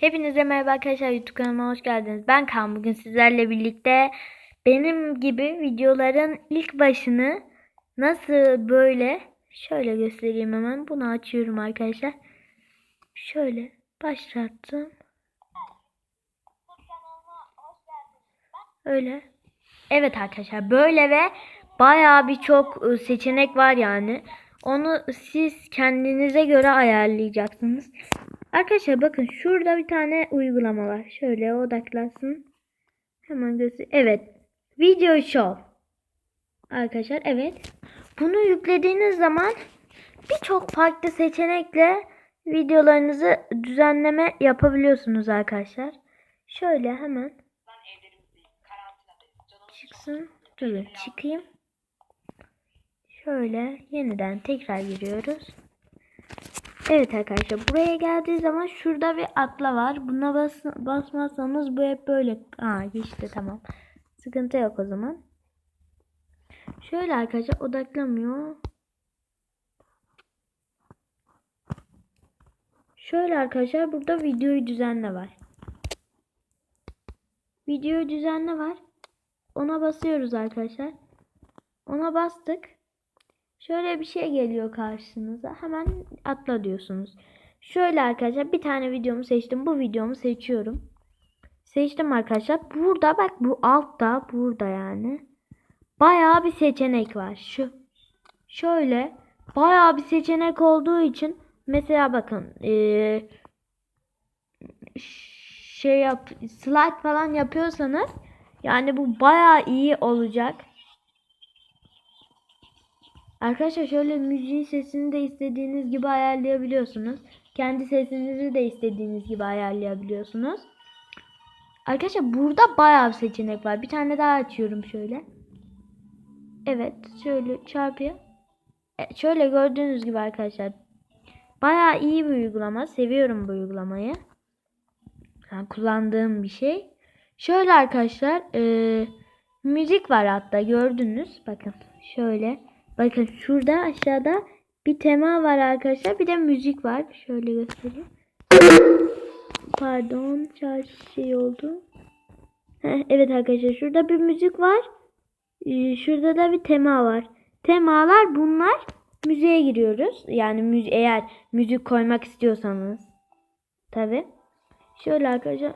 Hepinize merhaba arkadaşlar YouTube kanalıma hoş geldiniz. Ben Kaan bugün sizlerle birlikte benim gibi videoların ilk başını nasıl böyle şöyle göstereyim hemen. Bunu açıyorum arkadaşlar. Şöyle başlattım. Öyle. Evet arkadaşlar böyle ve bayağı birçok ı, seçenek var yani. Onu siz kendinize göre ayarlayacaksınız. Arkadaşlar bakın şurada bir tane uygulama var. Şöyle odaklansın. Hemen göster. Evet. Video Show. Arkadaşlar evet. Bunu yüklediğiniz zaman birçok farklı seçenekle videolarınızı düzenleme yapabiliyorsunuz arkadaşlar. Şöyle hemen çıksın. Durun çıkayım. Şöyle yeniden tekrar giriyoruz. Evet arkadaşlar buraya geldiği zaman şurada bir atla var. Buna bas basmazsanız bu hep böyle. Aa geçti tamam. Sıkıntı yok o zaman. Şöyle arkadaşlar odaklamıyor. Şöyle arkadaşlar burada videoyu düzenle var. Videoyu düzenle var. Ona basıyoruz arkadaşlar. Ona bastık. Şöyle bir şey geliyor karşınıza. Hemen atla diyorsunuz. Şöyle arkadaşlar bir tane videomu seçtim. Bu videomu seçiyorum. Seçtim arkadaşlar. Burada bak bu altta burada yani. Bayağı bir seçenek var. Şu şöyle bayağı bir seçenek olduğu için mesela bakın ee, şey yap slide falan yapıyorsanız yani bu bayağı iyi olacak. Arkadaşlar şöyle müziğin sesini de istediğiniz gibi ayarlayabiliyorsunuz. Kendi sesinizi de istediğiniz gibi ayarlayabiliyorsunuz. Arkadaşlar burada bayağı bir seçenek var. Bir tane daha açıyorum şöyle. Evet şöyle çarpıyor. E, şöyle gördüğünüz gibi arkadaşlar. Bayağı iyi bir uygulama. Seviyorum bu uygulamayı. Yani kullandığım bir şey. Şöyle arkadaşlar. E, müzik var hatta gördünüz. Bakın şöyle. Bakın şurada aşağıda bir tema var arkadaşlar. Bir de müzik var. Şöyle göstereyim. Pardon. Şey oldu. Evet arkadaşlar. Şurada bir müzik var. Ee, şurada da bir tema var. Temalar bunlar. Müziğe giriyoruz. Yani müzi eğer müzik koymak istiyorsanız. Tabi. Şöyle arkadaşlar.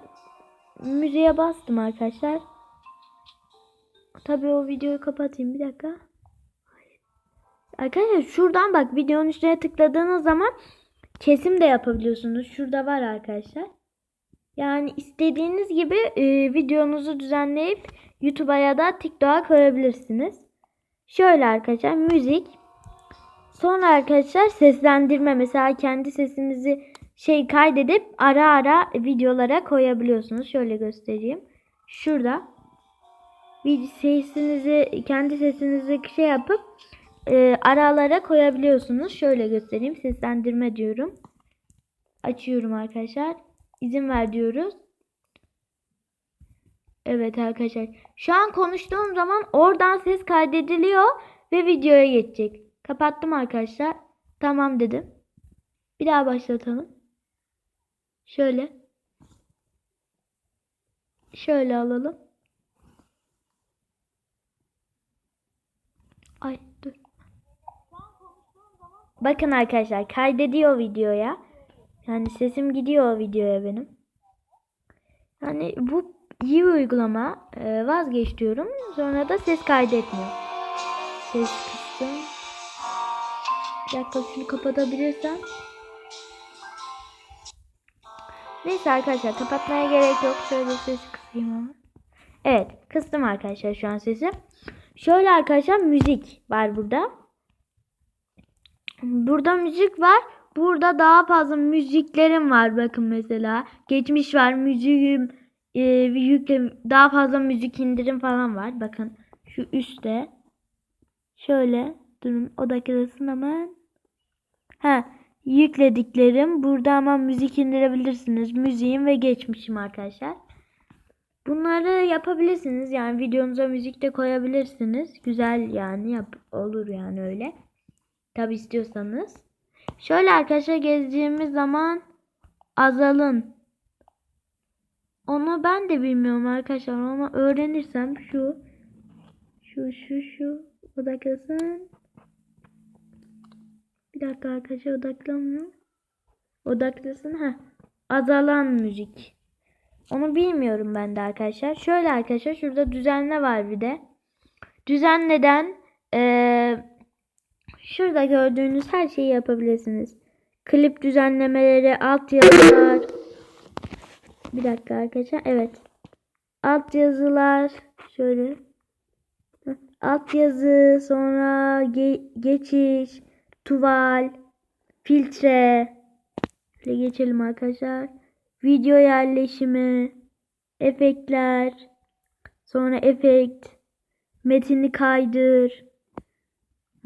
Müziğe bastım arkadaşlar. Tabi o videoyu kapatayım. Bir dakika. Arkadaşlar şuradan bak videonun üstüne tıkladığınız zaman kesim de yapabiliyorsunuz. Şurada var arkadaşlar. Yani istediğiniz gibi e, videonuzu düzenleyip YouTube'a ya da TikTok'a koyabilirsiniz. Şöyle arkadaşlar müzik. Sonra arkadaşlar seslendirme. Mesela kendi sesinizi şey kaydedip ara ara videolara koyabiliyorsunuz. Şöyle göstereyim. Şurada. Bir sesinizi kendi sesinizi şey yapıp e, aralara koyabiliyorsunuz. Şöyle göstereyim. Seslendirme diyorum. Açıyorum arkadaşlar. İzin ver diyoruz. Evet arkadaşlar. Şu an konuştuğum zaman oradan ses kaydediliyor ve videoya geçecek. Kapattım arkadaşlar. Tamam dedim. Bir daha başlatalım. Şöyle. Şöyle alalım. Ay. Bakın arkadaşlar kaydediyor videoya. Yani sesim gidiyor o videoya benim. Yani bu iyi bir uygulama. Ee, vazgeç diyorum. Sonra da ses kaydetmiyor. Ses kıstım. Bir dakika şunu kapatabilirsem. Neyse arkadaşlar kapatmaya gerek yok. Şöyle ses kısayım ama. Evet kıstım arkadaşlar şu an sesi. Şöyle arkadaşlar müzik var burada. Burada müzik var. Burada daha fazla müziklerim var bakın mesela. Geçmiş var. Müziğim e, yükle daha fazla müzik indirim falan var. Bakın şu üstte. Şöyle durun odaklasın hemen. Ha yüklediklerim. Burada ama müzik indirebilirsiniz. Müziğim ve geçmişim arkadaşlar. Bunları yapabilirsiniz. Yani videonuza müzik de koyabilirsiniz. Güzel yani yap olur yani öyle. Tabi istiyorsanız. Şöyle arkadaşlar gezdiğimiz zaman azalın. Onu ben de bilmiyorum arkadaşlar ama öğrenirsem şu şu şu şu odaklasın. Bir dakika arkadaşlar odaklanmıyor. Odaklasın ha. Azalan müzik. Onu bilmiyorum ben de arkadaşlar. Şöyle arkadaşlar şurada düzenle var bir de. Düzenleden eee, şurada gördüğünüz her şeyi yapabilirsiniz. Klip düzenlemeleri, altyazılar. Bir dakika arkadaşlar. Evet. Altyazılar. Şöyle. Heh, Altyazı, sonra ge- geçiş, tuval, filtre. Şöyle geçelim arkadaşlar. Video yerleşimi, efektler, sonra efekt, metini kaydır,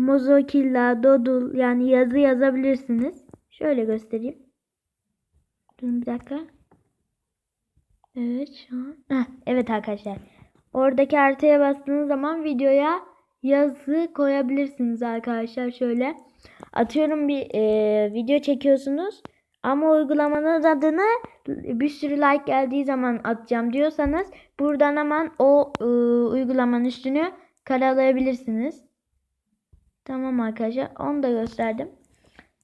Mozilla, Dodul yani yazı yazabilirsiniz. Şöyle göstereyim. Durun bir dakika. Evet şu an. Heh, evet arkadaşlar. Oradaki haritaya bastığınız zaman videoya yazı koyabilirsiniz arkadaşlar. Şöyle atıyorum bir e, video çekiyorsunuz ama uygulamanın adını bir sürü like geldiği zaman atacağım diyorsanız buradan hemen o e, uygulamanın üstünü karalayabilirsiniz. Tamam arkadaşlar onu da gösterdim.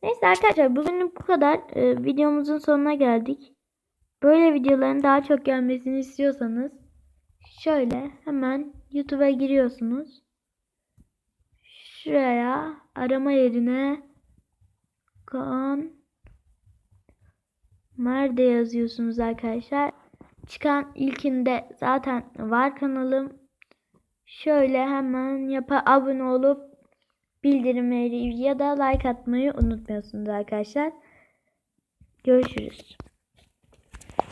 Neyse arkadaşlar bugünlük bu kadar. E, videomuzun sonuna geldik. Böyle videoların daha çok gelmesini istiyorsanız şöyle hemen YouTube'a giriyorsunuz. Şuraya arama yerine Kaan Nerede yazıyorsunuz arkadaşlar? Çıkan ilkinde zaten var kanalım. Şöyle hemen yapa abone olup bildirimleri ya da like atmayı unutmuyorsunuz arkadaşlar. Görüşürüz.